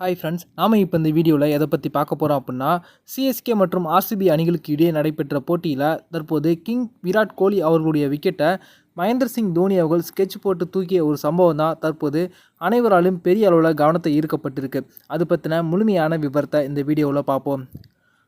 Hi friends நாம இப்போ இந்த வீடியோவில் எதை பற்றி பார்க்க போகிறோம் அப்படின்னா சிஎஸ்கே மற்றும் ஆர்சிபி அணிகளுக்கு இடையே நடைபெற்ற போட்டியில் தற்போது கிங் விராட் கோலி அவர்களுடைய விக்கெட்டை மகேந்திர சிங் தோனி அவர்கள் ஸ்கெட்ச் போட்டு தூக்கிய ஒரு சம்பவம் தான் தற்போது அனைவராலும் பெரிய அளவில் கவனத்தை ஈர்க்கப்பட்டிருக்கு. அது பற்றின முழுமையான விவரத்தை இந்த வீடியோவில் பார்ப்போம்.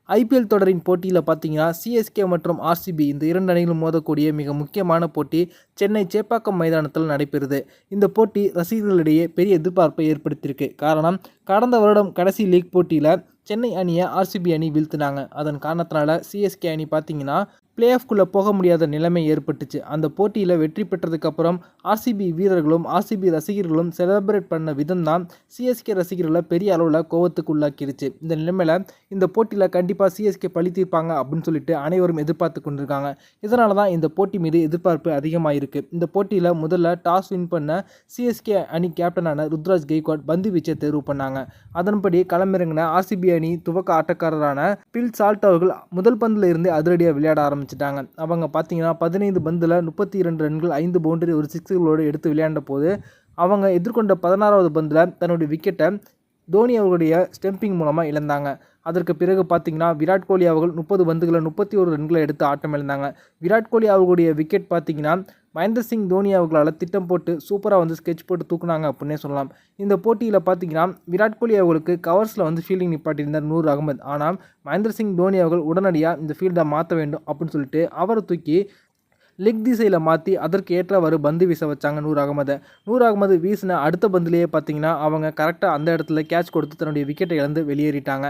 ஐபிஎல் தொடரின் போட்டியில் பார்த்தீங்கன்னா சிஎஸ்கே மற்றும் ஆர்சிபி இந்த இரண்டு அணிகளும் மோதக்கூடிய மிக முக்கியமான போட்டி சென்னை சேப்பாக்கம் மைதானத்தில் நடைபெறுது. இந்த போட்டி ரசிகர்களிடையே பெரிய எதிர்பார்ப்பை ஏற்படுத்தியிருக்கு. காரணம் கடந்த வருடம் கடைசி லீக் போட்டியில் சென்னை அணியை ஆர்சிபி அணி வீழ்த்தினாங்க. அதன் காரணத்தினால சிஎஸ்கே அணி பார்த்தீங்கன்னா பிளே ஆஃப்குள்ளே போக முடியாத நிலைமை ஏற்பட்டுச்சு. அந்த போட்டியில் வெற்றி பெற்றதுக்கப்புறம் ஆர்சிபி வீரர்களும் ஆர்சிபி ரசிகர்களும் செலிப்ரேட் பண்ண விதம் தான் சிஎஸ்கே ரசிகர்களை பெரிய அளவில் கோவத்துக்கு உள்ளாக்கிருச்சு இந்த நிலைமையில் இந்த போட்டியில் கண்டிப்பாக சிஎஸ்கே பழி தீர்ப்பாங்க அப்படின்னு சொல்லிட்டு அனைவரும் எதிர்பார்த்து கொண்டிருக்காங்க. இதனால தான் இந்த போட்டி மீது எதிர்பார்ப்பு அதிகமாக இருக்குது இந்த போட்டியில் முதல்ல டாஸ் வின் பண்ண சிஎஸ்கே அணி கேப்டனான ருத்ராஜ் கெய்க்வாட் பந்து வீச்சை தேர்வு பண்ணாங்க. அதன்படி களமிறங்கின ஆர்சிபி அணி துவக்க ஆட்டக்காரரான பில் சால்ட் அவர்கள் முதல் பந்தில் இருந்து அதிரடியாக விளையாட ஆரம்பிச்சிட்டாங்க. அவங்க பார்த்தீங்கன்னா பதினைந்து பந்தில் முப்பத்தி இரண்டு ரன்கள் ஐந்து பவுண்டரி ஒரு சிக்ஸுகளோடு எடுத்து விளையாண்ட போது அவங்க எதிர்கொண்ட பதினாறாவது பந்தில் தன்னுடைய விக்கெட்டை தோனி அவர்களுடைய ஸ்டெம்பிங் மூலமாக இழந்தாங்க. அதற்கு பிறகு பார்த்தீங்கன்னா விராட் கோலி அவர்கள் முப்பது பந்துகளை முப்பத்தி ஒரு ரன்களை எடுத்து ஆட்டம் இழந்தாங்க விராட் கோலி அவர்களுடைய விக்கெட் பார்த்தீங்கன்னா மகேந்திர சிங் தோனி அவர்களால் திட்டம் போட்டு சூப்பராக வந்து ஸ்கெட்ச் போட்டு தூக்குனாங்க அப்படின்னே சொல்லலாம். இந்த போட்டியில் பார்த்தீங்கன்னா விராட் கோலி அவர்களுக்கு கவர்ஸில் வந்து ஃபீல்டிங் நிப்பாட்டியிருந்தார் நூர் அகமது. ஆனால் மகேந்திர சிங் தோனி அவர்கள் உடனடியாக இந்த ஃபீல்டை மாற்ற வேண்டும் அப்படின்னு சொல்லிட்டு அவரை தூக்கி லெக் திசையில் மாற்றி அதற்கு ஏற்றவாறு பந்து வீச வச்சாங்க நூர் அகமதை. நூர் அகமது வீசின அடுத்த பந்துலேயே பார்த்தீங்கன்னா அவங்க கரெக்டாக அந்த இடத்துல கேட்ச் கொடுத்து தன்னுடைய விக்கெட்டை இழந்து வெளியேறிட்டாங்க.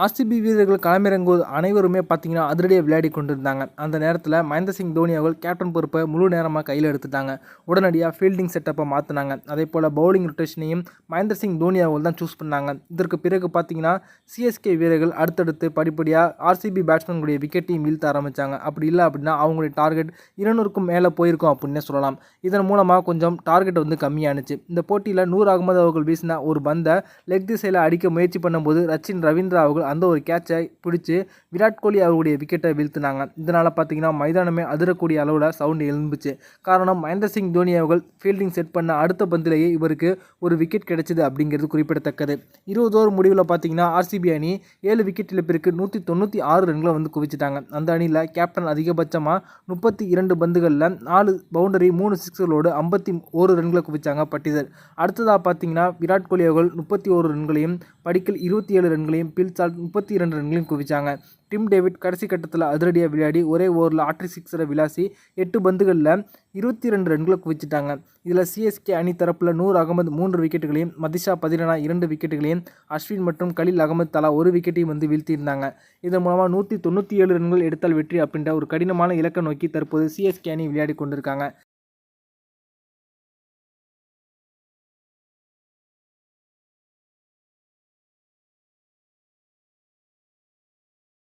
ஆர்சிபி வீரர்கள் களமிறங்குவது அனைவருமே பார்த்தீங்கன்னா அதிரடியாக விளையாடி கொண்டிருந்தாங்க. அந்த நேரத்தில் மகேந்திர சிங் தோனி அவர்கள் கேப்டன் பொறுப்பை முழு நேரமாக கையில் எடுத்துட்டாங்க. உடனடியாக ஃபீல்டிங் செட்டப்பை மாற்றினாங்க அதே போல் பவுலிங் ரொட்டேஷனையும் மகேந்திர சிங் தோனி அவர்கள் தான் சூஸ் பண்ணாங்க. இதற்கு பிறகு பார்த்தீங்கன்னா சிஎஸ்கே வீரர்கள் அடுத்தடுத்து படிப்படியாக ஆர்சிபி பேட்ஸ்மேனுடைய விக்கெட்டையும் வீழ்த்த ஆரம்பித்தாங்க அப்படி இல்லை அப்படின்னா அவங்களுடைய டார்கெட் இருநூறுக்கும் மேலே போயிருக்கும் அப்படின்னே சொல்லலாம். இதன் மூலமாக கொஞ்சம் டார்கெட் வந்து கம்மியானுச்சு. இந்த போட்டியில் நூர் அகமது அவர்கள் வீசின ஒரு பந்தை லெக் திசையில் அடிக்க முயற்சி பண்ணும்போது ரச்சின் ரவீந்திரா அவர்கள் அந்த ஒரு கேட்சை பிடிச்சி விராட் கோலி அவருடைய விக்கெட்டை வீழ்த்தினாங்க. இதனால் பார்த்தீங்கன்னா மைதானமே அதிரக்கூடிய அளவில் சவுண்டு எழுந்துச்சு காரணம் மகேந்திர சிங் தோனி அவர்கள் ஃபீல்டிங் செட் பண்ண அடுத்த பந்திலேயே இவருக்கு ஒரு விக்கெட் கிடைச்சிது அப்படிங்கிறது குறிப்பிடத்தக்கது. இருபது ஓவர் முடிவில் பார்த்தீங்கன்னா ஆர்சிபி அணி ஏழு விக்கெட் இழப்பிற்கு நூற்றி தொண்ணூற்றி ஆறு ரன்களை வந்து குவிச்சிட்டாங்க. அந்த அணியில் கேப்டன் அதிகபட்சமாக முப்பத்தி இரண்டு பந்துகளில் நாலு பவுண்டரி மூணு சிக்ஸர்களோடு ஐம்பத்தி ஒரு ரன்களை குவிச்சாங்க பட்டிதர். அடுத்ததாக பார்த்தீங்கன்னா விராட் கோலி அவர்கள் முப்பத்தி ஒரு ரன்களையும் படிக்கல் இருபத்தி ஏழு ரன்களையும் பில்சால் முப்பத்தி இரண்டு ரன்களையும் குவிச்சாங்க. டிம் டேவிட் கடைசி கட்டத்தில் அதிரடியாக விளையாடி ஒரே ஓவரில் ஆட்ரி சிக்ஸரை விளாசி எட்டு பந்துகளில் இருபத்தி ரெண்டு ரன்களை குவிச்சிட்டாங்க. இதில் சிஎஸ்கே அணி தரப்பில் நூர் அகமது மூன்று விக்கெட்டுகளையும் மதிஷா பதினனா இரண்டு விக்கெட்டுகளையும் அஸ்வின் மற்றும் கலில் அகமது தலா ஒரு விக்கெட்டையும் வந்து வீழ்த்தியிருந்தாங்க. இதன் மூலமாக நூற்றி தொண்ணூற்றி ஏழு ரன்கள் எடுத்தால் வெற்றி அப்படின்ற ஒரு கடினமான இலக்கை நோக்கி தற்போது சிஎஸ்கே அணி விளையாடி கொண்டிருக்காங்க.